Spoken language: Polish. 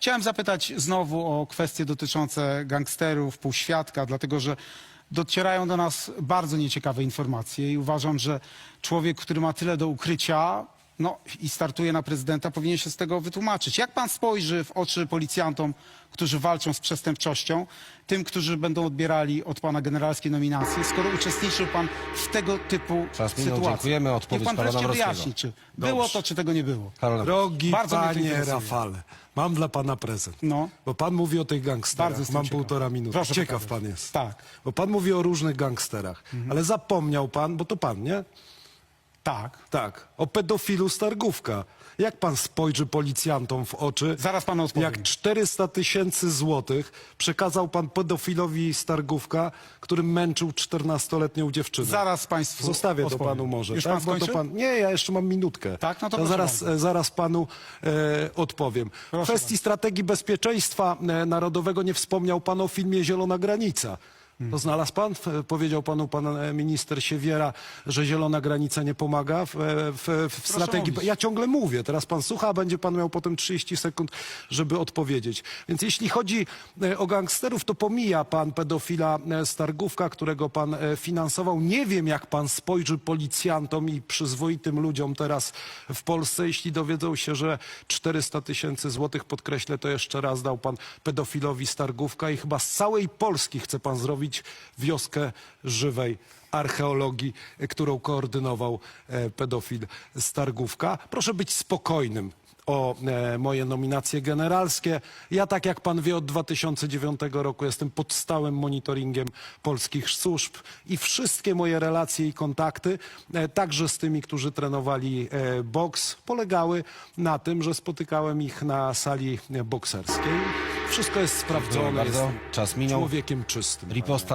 Chciałem zapytać znowu o kwestie dotyczące gangsterów, półświadka, dlatego że docierają do nas bardzo nieciekawe informacje i uważam, że człowiek, który ma tyle do ukrycia no, i startuje na prezydenta, powinien się z tego wytłumaczyć. Jak pan spojrzy w oczy policjantom, którzy walczą z przestępczością, tym, którzy będą odbierali od pana generalskie nominacje, skoro uczestniczył pan w tego typu Czas minął, sytuacjach? dziękujemy. Odpowiedź Niech pan pana wreszcie wyjaśni, czy było to, czy tego nie było. Karol, Drogi Bardzo mnie to panie interesuje. Rafale, mam dla pana prezent. No. Bo pan mówi o tych Bardzo gangsterach. jestem Mam ciekaw. półtora minuty. Proszę Ciekaw pokazać. pan jest. Tak. Bo pan mówi o różnych gangsterach. Ale zapomniał pan, bo to pan, nie? Tak. Tak. O pedofilu Stargówka. Jak pan spojrzy policjantom w oczy? Zaraz panu odpowiem. Jak 400 tysięcy złotych przekazał pan pedofilowi Stargówka, który męczył 14-letnią dziewczynę. Zaraz państwu Zostawię to odpowiem. panu może. Już pan to pan... Nie, ja jeszcze mam minutkę. Tak? No to proszę zaraz, bardzo. zaraz panu e, odpowiem. W kwestii strategii bezpieczeństwa e, narodowego nie wspomniał pan o filmie Zielona Granica. To znalazł pan? Powiedział panu pan e, minister Siewiera, że zielona granica nie pomaga w, e, w, w strategii. mówić. Ja ciągle mówię, teraz pan słucha, a będzie pan miał potem 30 sekund, żeby odpowiedzieć. Więc jeśli chodzi e, o gangsterów, to pomija pan pedofila Stargówka, którego pan finansował. Nie wiem, jak pan spojrzy policjantom i przyzwoitym ludziom teraz w Polsce, jeśli dowiedzą się, że 400 tysięcy złotych, podkreślę to jeszcze raz, dał pan pedofilowi Stargówka i chyba z całej Polski chce pan zrobić wioskę żywej archeologii, którą koordynował e, pedofil Stargówka. Proszę być spokojnym o e, moje nominacje generalskie. Ja, tak jak pan wie, od 2009 roku jestem pod stałym monitoringiem polskich służb i wszystkie moje relacje i kontakty, e, także z tymi, którzy trenowali boks, polegały na tym, że spotykałem ich na sali bokserskiej. Wszystko jest sprawdzone. Jestem Czas minął. Człowiekiem czystym. Riposta.